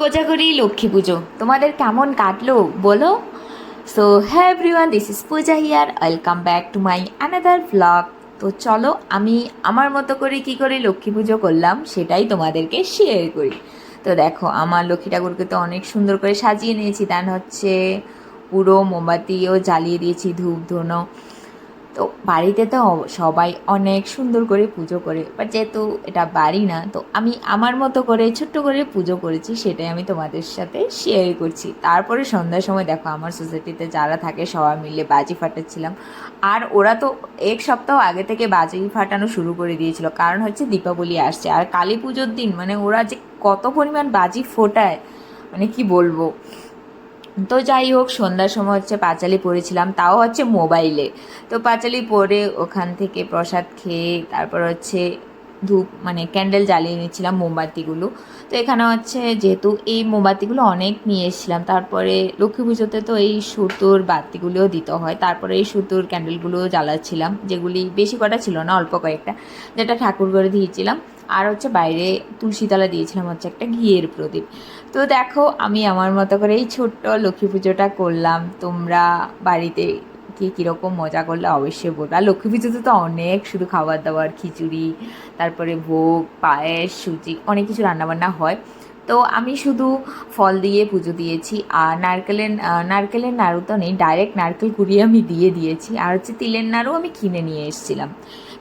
কোজাগরি লক্ষ্মী পুজো। তোমাদের কেমন কাটলো, বলো? সো হ্যাঁ everyone this is Puja here welcome back to my another vlog তো চলো, আমি আমার মতো করে কি করে লক্ষ্মী পুজো করলাম, সেটাই তোমাদেরকে শেয়ার করি। তো দেখো, আমার লক্ষ্মী ঠাকুরকে তো অনেক সুন্দর করে সাজিয়ে নিয়েছি। দেন হচ্ছে পুরো মোমবাতিও জ্বালিয়ে দিয়েছি ধূপ ধুনো তো বাড়িতে তো সবাই অনেক সুন্দর করে পুজো করে বাট যেহেতু এটা বাড়ি না, তো আমি আমার মতো করে ছোট্ট করে পুজো করেছি, সেটাই আমি তোমাদের সাথে শেয়ার করছি। তারপরে সন্ধ্যার সময় দেখো, আমার সোসাইটিতে যারা থাকে সবাই মিলে বাজি ফাটাচ্ছিলাম। আর ওরা তো এক সপ্তাহ আগে থেকে বাজি ফাটানো শুরু করে দিয়েছিল, কারণ হচ্ছে দীপাবলি আসছে। আর কালী পুজোর দিন মানে ওরা যে কত পরিমাণ বাজি ফোটায় মানে কি বলব? তো যাই হোক, সন্ধ্যার সময় হচ্ছে পাঁচালি পড়েছিলাম, তাও হচ্ছে মোবাইলে তো পাঁচালি পরে ওখান থেকে প্রসাদ খেয়ে, তারপর হচ্ছে ধূপ মানে ক্যান্ডেল জ্বালিয়ে নিচ্ছিলাম মোমবাতিগুলো। তো এখানে হচ্ছে যেহেতু এই মোমবাতিগুলো অনেক নিয়ে এসেছিলাম, তারপরে লক্ষ্মী পুজোতে তো এই সুতোর বাতিগুলোও দিতে হয়, তারপরে এই সুতোর ক্যান্ডেলগুলোও জ্বালাচ্ছিলাম, যেগুলি বেশি কটা ছিল না, অল্প কয়েকটা, যেটা ঠাকুর করে দিয়েছিলাম। আর হচ্ছে বাইরে তুলসীতলা দিয়েছিলাম হচ্ছে একটা ঘিয়ের প্রদীপ। তো দেখো, আমি আমার মতো করে এই ছোট্ট লক্ষ্মী পুজোটা করলাম। তোমরা বাড়িতে কি কীরকম মজা করলে অবশ্যই বলব। আর লক্ষ্মী পুজোতে তো অনেক, শুধু খাবার দাবার, খিচুড়ি, তারপরে ভোগ, পায়েস, সুজি, অনেক কিছু রান্নাবান্না হয়। তো আমি শুধু ফল দিয়ে পুজো দিয়েছি, আর নারকেলের নারকেলের নাড়ু তো নেই ডাইরেক্ট নারকেল কুড়িয়ে আমি দিয়ে দিয়েছি, আর হচ্ছে তিলের নাড়ু আমি কিনে নিয়ে এসেছিলাম।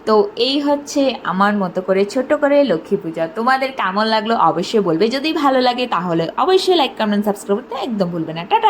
তো এই হচ্ছে আমার মতো করে ছোট করে লক্ষ্মী পূজা। তোমাদের কেমন লাগল অবশ্যই বলবে, যদি ভালো লাগে তাহলে অবশ্যই লাইক কমেন্ট সাবস্ক্রাইব করতে একদম ভুলবে না। টাটা